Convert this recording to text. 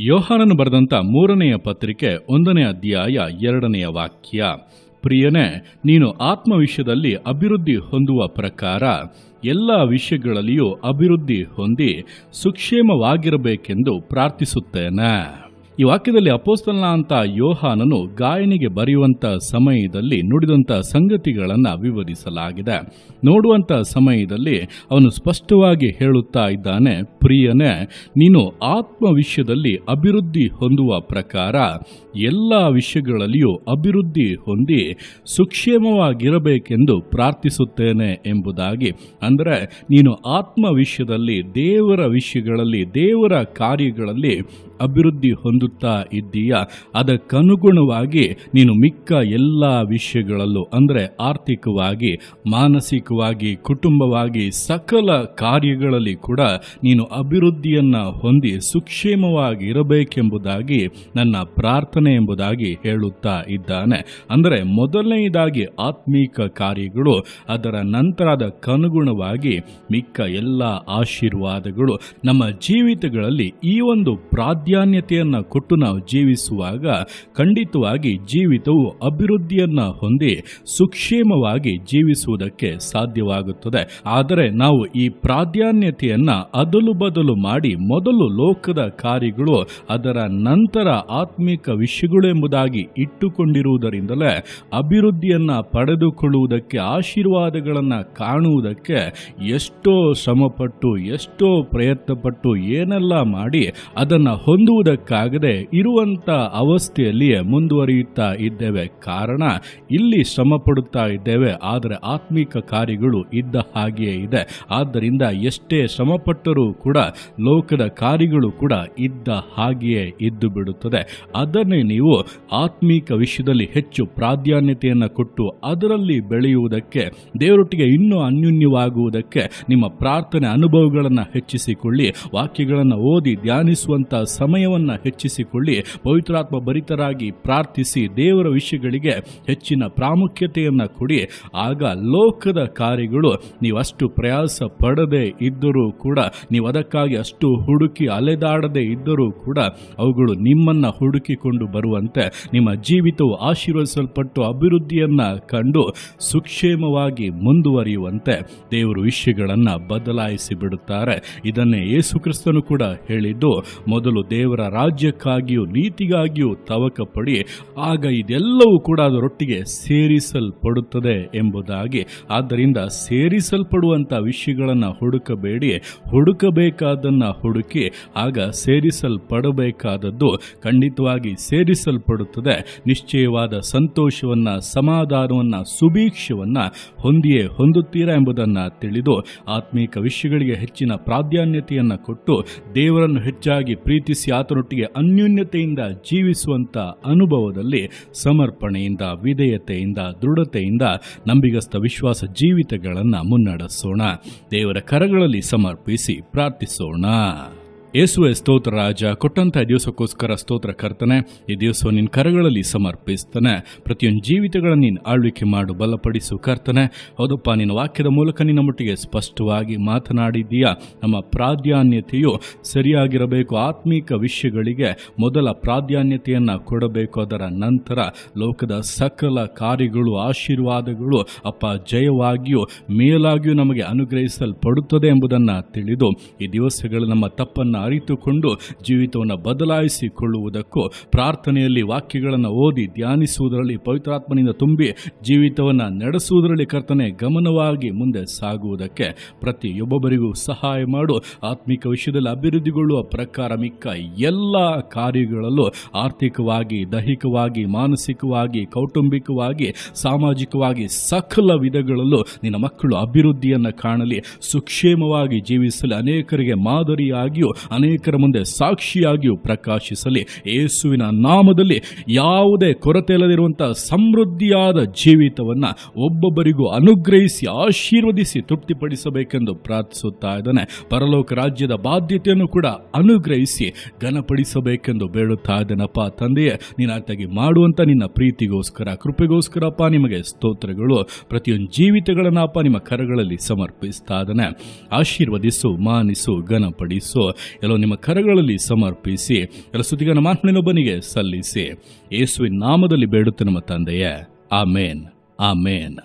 ಯೋಹಾನನು ಬರೆದಂಥ ಮೂರನೆಯ ಪತ್ರಿಕೆ ಒಂದನೇ ಅಧ್ಯಾಯ ಎರಡನೆಯ ವಾಕ್ಯ. ಪ್ರಿಯನೇ, ನೀನು ಆತ್ಮ ವಿಷಯದಲ್ಲಿ ಅಭಿವೃದ್ಧಿ ಹೊಂದುವ ಪ್ರಕಾರ ಎಲ್ಲ ವಿಷಯಗಳಲ್ಲಿಯೂ ಅಭಿವೃದ್ಧಿ ಹೊಂದಿ ಸುಕ್ಷೇಮವಾಗಿರಬೇಕೆಂದು ಪ್ರಾರ್ಥಿಸುತ್ತೇನೆ. ಈ ವಾಕ್ಯದಲ್ಲಿ ಅಪೋಸ್ತಲನ ಅಂತ ಯೋಹಾನನು ಗಾಯನಿಗೆ ಬರೆಯುವಂಥ ಸಮಯದಲ್ಲಿ ನುಡಿದಂಥ ಸಂಗತಿಗಳನ್ನು ವಿವರಿಸಲಾಗಿದೆ. ನೋಡುವಂಥ ಸಮಯದಲ್ಲಿ ಅವನು ಸ್ಪಷ್ಟವಾಗಿ ಹೇಳುತ್ತಾ ಇದ್ದಾನೆ, ಪ್ರಿಯನೇ, ನೀನು ಆತ್ಮ ವಿಷಯದಲ್ಲಿ ಅಭಿವೃದ್ಧಿ ಹೊಂದುವ ಪ್ರಕಾರ ಎಲ್ಲ ವಿಷಯಗಳಲ್ಲಿಯೂ ಅಭಿವೃದ್ಧಿ ಹೊಂದಿ ಸುಕ್ಷೇಮವಾಗಿರಬೇಕೆಂದು ಪ್ರಾರ್ಥಿಸುತ್ತೇನೆ ಎಂಬುದಾಗಿ. ಅಂದರೆ ನೀನು ಆತ್ಮ ವಿಷಯದಲ್ಲಿ ದೇವರ ವಿಷಯಗಳಲ್ಲಿ, ದೇವರ ಕಾರ್ಯಗಳಲ್ಲಿ ಅಭಿವೃದ್ಧಿ ಹೊಂದುತ್ತಾ ಇದ್ದೀಯಾ? ಅದಕ್ಕನುಗುಣವಾಗಿ ನೀನು ಮಿಕ್ಕ ಎಲ್ಲ ವಿಷಯಗಳಲ್ಲೂ ಅಂದರೆ ಆರ್ಥಿಕವಾಗಿ, ಮಾನಸಿಕವಾಗಿ, ಕುಟುಂಬವಾಗಿ ಸಕಲ ಕಾರ್ಯಗಳಲ್ಲಿ ಕೂಡ ನೀನು ಅಭಿವೃದ್ಧಿಯನ್ನು ಹೊಂದಿ ಸುಕ್ಷೇಮವಾಗಿ ಇರಬೇಕೆಂಬುದಾಗಿ ನನ್ನ ಪ್ರಾರ್ಥನೆ ಎಂಬುದಾಗಿ ಹೇಳುತ್ತಾ ಇದ್ದಾನೆ. ಅಂದರೆ ಮೊದಲನೆಯದಾಗಿ ಆತ್ಮೀಕ ಕಾರ್ಯಗಳು, ಅದರ ನಂತರದ ಕನುಗುಣವಾಗಿ ಮಿಕ್ಕ ಎಲ್ಲ ಆಶೀರ್ವಾದಗಳು ನಮ್ಮ ಜೀವಿತಗಳಲ್ಲಿ ಈ ಒಂದು ಪ್ರಾಧಾನ್ಯತೆಯನ್ನು ಕೊಟ್ಟು ನಾವು ಜೀವಿಸುವಾಗ ಖಂಡಿತವಾಗಿ ಜೀವಿತವು ಅಭಿವೃದ್ಧಿಯನ್ನ ಹೊಂದಿ ಸುಕ್ಷೇಮವಾಗಿ ಜೀವಿಸುವುದಕ್ಕೆ ಸಾಧ್ಯವಾಗುತ್ತದೆ. ಆದರೆ ನಾವು ಈ ಪ್ರಾಧಾನ್ಯತೆಯನ್ನ ಅದಲು ಬದಲು ಮಾಡಿ ಮೊದಲು ಲೋಕದ ಕಾರ್ಯಗಳು ಅದರ ನಂತರ ಆತ್ಮಿಕ ವಿಷಯಗಳು ಎಂಬುದಾಗಿ ಇಟ್ಟುಕೊಂಡಿರುವುದರಿಂದಲೇ ಅಭಿವೃದ್ಧಿಯನ್ನ ಪಡೆದುಕೊಳ್ಳುವುದಕ್ಕೆ, ಆಶೀರ್ವಾದಗಳನ್ನು ಕಾಣುವುದಕ್ಕೆ ಎಷ್ಟೋ ಶ್ರಮಪಟ್ಟು, ಎಷ್ಟೋ ಪ್ರಯತ್ನಪಟ್ಟು ಏನೆಲ್ಲ ಮಾಡಿ ಅದನ್ನು ಹೊಂದುವುದಕ್ಕಾಗದೆ ಇರುವಂತ ಅವಸ್ಥೆಯಲ್ಲಿಯೇ ಮುಂದುವರಿಯುತ್ತಾ ಇದ್ದೇವೆ. ಕಾರಣ, ಇಲ್ಲಿ ಶ್ರಮ ಇದ್ದೇವೆ, ಆದರೆ ಆತ್ಮಿಕ ಕಾರ್ಯಗಳು ಇದ್ದ ಹಾಗೆಯೇ ಇದೆ. ಆದ್ದರಿಂದ ಎಷ್ಟೇ ಶ್ರಮಪಟ್ಟರೂ ಕೂಡ ಲೋಕದ ಕಾರ್ಯಗಳು ಕೂಡ ಇದ್ದ ಹಾಗೆಯೇ ಇದ್ದು ಬಿಡುತ್ತದೆ. ಅದನ್ನೇ ನೀವು ಆತ್ಮೀಕ ವಿಷಯದಲ್ಲಿ ಹೆಚ್ಚು ಪ್ರಾಧಾನ್ಯತೆಯನ್ನು ಕೊಟ್ಟು ಅದರಲ್ಲಿ ಬೆಳೆಯುವುದಕ್ಕೆ, ದೇವರೊಟ್ಟಿಗೆ ಇನ್ನೂ ಅನ್ಯೂನ್ಯವಾಗುವುದಕ್ಕೆ ನಿಮ್ಮ ಪ್ರಾರ್ಥನೆ ಅನುಭವಗಳನ್ನು ಹೆಚ್ಚಿಸಿಕೊಳ್ಳಿ, ವಾಕ್ಯಗಳನ್ನು ಓದಿ ಧ್ಯಾನಿಸುವಂತ ಸಮಯವನ್ನು ಹೆಚ್ಚಿಸಿಕೊಳ್ಳಿ, ಪವಿತ್ರಾತ್ಮ ಭರಿತರಾಗಿ ಪ್ರಾರ್ಥಿಸಿ, ದೇವರ ವಿಷಯಗಳಿಗೆ ಹೆಚ್ಚಿನ ಪ್ರಾಮುಖ್ಯತೆಯನ್ನು ಕೊಡಿ. ಆಗ ಲೋಕದ ಕಾರ್ಯಗಳು ನೀವು ಅಷ್ಟು ಪ್ರಯಾಸ ಪಡದೆ ಇದ್ದರೂ ಕೂಡ, ನೀವು ಅದಕ್ಕಾಗಿ ಅಷ್ಟು ಹುಡುಕಿ ಅಲೆದಾಡದೆ ಇದ್ದರೂ ಕೂಡ, ಅವುಗಳು ನಿಮ್ಮನ್ನು ಹುಡುಕಿಕೊಂಡು ಬರುವಂತೆ, ನಿಮ್ಮ ಜೀವಿತವು ಆಶೀರ್ವದಿಸಲ್ಪಟ್ಟು ಅಭಿವೃದ್ಧಿಯನ್ನು ಕಂಡು ಸುಕ್ಷೇಮವಾಗಿ ಮುಂದುವರಿಯುವಂತೆ ದೇವರು ವಿಷಯಗಳನ್ನು ಬದಲಾಯಿಸಿ ಬಿಡುತ್ತಾರೆ ಇದನ್ನೇ ಯೇಸು ಕ್ರಿಸ್ತನು ಕೂಡ ಹೇಳಿದ್ದು, ಮೊದಲು ದೇವರ ರಾಜ್ಯಕ್ಕಾಗಿಯೂ, ನೀತಿಗಾಗಿಯೂ ತವಕ ಪಡಿ, ಆಗ ಇದೆಲ್ಲವೂ ಕೂಡ ಅದರೊಟ್ಟಿಗೆ ಸೇರಿಸಲ್ಪಡುತ್ತದೆ ಎಂಬುದಾಗಿ. ಆದ್ದರಿಂದ ಸೇರಿಸಲ್ಪಡುವಂಥ ವಿಷಯಗಳನ್ನು ಹುಡುಕಬೇಡಿ, ಹುಡುಕಬೇಕಾದನ್ನು ಹುಡುಕಿ, ಆಗ ಸೇರಿಸಲ್ಪಡಬೇಕಾದದ್ದು ಖಂಡಿತವಾಗಿ ಸೇರಿಸಲ್ಪಡುತ್ತದೆ. ನಿಶ್ಚಯವಾದ ಸಂತೋಷವನ್ನ, ಸಮಾಧಾನವನ್ನ, ಸುಭೀಕ್ಷವನ್ನು ಹೊಂದಿಯೇ ಹೊಂದುತ್ತೀರಾ ಎಂಬುದನ್ನು ತಿಳಿದು, ಆತ್ಮೀಕ ವಿಷಯಗಳಿಗೆ ಹೆಚ್ಚಿನ ಪ್ರಾಧಾನ್ಯತೆಯನ್ನು ಕೊಟ್ಟು, ದೇವರನ್ನು ಹೆಚ್ಚಾಗಿ ಪ್ರೀತಿಸಿ ಆತನೊಟ್ಟಿಗೆ ಅನ್ಯೋನ್ಯತೆಯಿಂದ ಜೀವಿಸುವಂತ ಅನುಭವದಲ್ಲಿ ಸಮರ್ಪಣೆಯಿಂದ, ವಿಧೇಯತೆಯಿಂದ, ದೃಢತೆಯಿಂದ ನಂಬಿಗಸ್ತ ವಿಶ್ವಾಸ ಜೀವಿತಗಳನ್ನು ಮುನ್ನಡೆಸೋಣ. ದೇವರ ಕರಗಳಲ್ಲಿ ಸಮರ್ಪಿಸಿ ಪ್ರಾರ್ಥಿಸೋಣ. ಯೇಸುವೆ ಸ್ತೋತ್ರ ರಾಜ ಕೊಟ್ಟಂತ ದಿವಸಕ್ಕೋಸ್ಕರ ಸ್ತೋತ್ರ ಕರ್ತನೆ, ಈ ದಿವಸ ನಿನ್ನ ಕರಗಳಲ್ಲಿ ಸಮರ್ಪಿಸ್ತಾನೆ. ಪ್ರತಿಯೊಂದು ಜೀವಿತಗಳನ್ನು ನೀನು ಆಳ್ವಿಕೆ ಮಾಡು, ಬಲಪಡಿಸು ಕರ್ತನೆ. ಹೌದಪ್ಪ, ನಿನ್ನ ವಾಕ್ಯದ ಮೂಲಕ ನಿನ್ನ ಮಟ್ಟಿಗೆ ಸ್ಪಷ್ಟವಾಗಿ ಮಾತನಾಡಿದ್ದೀಯಾ? ನಮ್ಮ ಪ್ರಾಧಾನ್ಯತೆಯು ಸರಿಯಾಗಿರಬೇಕು. ಆತ್ಮೀಕ ವಿಷಯಗಳಿಗೆ ಮೊದಲ ಪ್ರಾಧಾನ್ಯತೆಯನ್ನು ಕೊಡಬೇಕು. ಅದರ ನಂತರ ಲೋಕದ ಸಕಲ ಕಾರ್ಯಗಳು, ಆಶೀರ್ವಾದಗಳು ಅಪ್ಪ ಜಯವಾಗಿಯೂ ಮೇಲಾಗಿಯೂ ನಮಗೆ ಅನುಗ್ರಹಿಸಲ್ಪಡುತ್ತದೆ ಎಂಬುದನ್ನು ತಿಳಿದು, ಈ ದಿವಸಗಳು ನಮ್ಮ ತಪ್ಪನ್ನು ಅರಿತುಕೊಂಡು ಜೀವಿತವನ್ನು ಬದಲಾಯಿಸಿಕೊಳ್ಳುವುದಕ್ಕೂ ಪ್ರಾರ್ಥನೆಯಲ್ಲಿ ವಾಕ್ಯಗಳನ್ನು ಓದಿ ಧ್ಯಾನಿಸುವುದರಲ್ಲಿ ಪವಿತ್ರಾತ್ಮನಿಂದ ತುಂಬಿ ಜೀವಿತವನ್ನು ನಡೆಸುವುದರಲ್ಲಿ ಕರ್ತನೆ ಗಮನವಾಗಿ ಮುಂದೆ ಸಾಗುವುದಕ್ಕೆ ಪ್ರತಿಯೊಬ್ಬೊಬ್ಬರಿಗೂ ಸಹಾಯ ಮಾಡು. ಆತ್ಮಿಕ ವಿಷಯದಲ್ಲಿ ಅಭಿವೃದ್ಧಿಗೊಳ್ಳುವ ಪ್ರಕಾರ ಮಿಕ್ಕ ಎಲ್ಲ ಕಾರ್ಯಗಳಲ್ಲೂ ಆರ್ಥಿಕವಾಗಿ, ದೈಹಿಕವಾಗಿ, ಮಾನಸಿಕವಾಗಿ, ಕೌಟುಂಬಿಕವಾಗಿ, ಸಾಮಾಜಿಕವಾಗಿ ಸಕಲ ವಿಧಗಳಲ್ಲೂ ನಿನ್ನ ಮಕ್ಕಳು ಅಭಿವೃದ್ಧಿಯನ್ನು ಕಾಣಲಿ. ಸುಕ್ಷೇಮವಾಗಿ ಜೀವಿಸಲು. ಅನೇಕರಿಗೆ ಮಾದರಿಯಾಗಿಯೂ ಅನೇಕರ ಮುಂದೆ ಸಾಕ್ಷಿಯಾಗಿಯೂ ಪ್ರಕಾಶಿಸಲಿ. ಯೇಸುವಿನ ನಾಮದಲ್ಲಿ ಯಾವುದೇ ಕೊರತೆ ಇಲ್ಲದಿರುವಂತಹ ಸಮೃದ್ಧಿಯಾದ ಜೀವಿತವನ್ನು ಒಬ್ಬೊಬ್ಬರಿಗೂ ಅನುಗ್ರಹಿಸಿ, ಆಶೀರ್ವದಿಸಿ, ತೃಪ್ತಿಪಡಿಸಬೇಕೆಂದು ಪ್ರಾರ್ಥಿಸುತ್ತಾ ಇದ್ದಾನೆ. ಪರಲೋಕ ರಾಜ್ಯದ ಬಾಧ್ಯತೆಯನ್ನು ಕೂಡ ಅನುಗ್ರಹಿಸಿ, ಘನಪಡಿಸಬೇಕೆಂದು ಬೇಡುತ್ತಾ ಇದ್ದೇನಪ್ಪ ತಂದೆಯೇ. ನೀನಾತಾಗಿ ಮಾಡುವಂಥ ನಿನ್ನ ಪ್ರೀತಿಗೋಸ್ಕರ, ಕೃಪೆಗೋಸ್ಕರಪ್ಪ ನಿಮಗೆ ಸ್ತೋತ್ರಗಳು. ಪ್ರತಿಯೊಂದು ಜೀವಿತಗಳನ್ನಪ್ಪ ನಿಮ್ಮ ಕರಗಳಲ್ಲಿ ಸಮರ್ಪಿಸ್ತಾ ಇದ್ದಾನೆ. ಆಶೀರ್ವದಿಸು, ಮಾನಿಸು, ಘನಪಡಿಸು. ಎಲ್ಲ ನಿಮ್ಮ ಕರಗಳಲ್ಲಿ ಸಮರ್ಪಿಸಿ, ಎಲ್ಲ ಸುದ್ದಿಗಾನ ಮಾತನಿನೊಬ್ಬನಿಗೆ ಸಲ್ಲಿಸಿ. ಯೇಸುವಿನ ನಾಮದಲ್ಲಿ ಬೇಡುತ್ತೆ ನಮ್ಮ ತಂದೆಯೇ. ಆಮೇನ್. ಆಮೇನ್.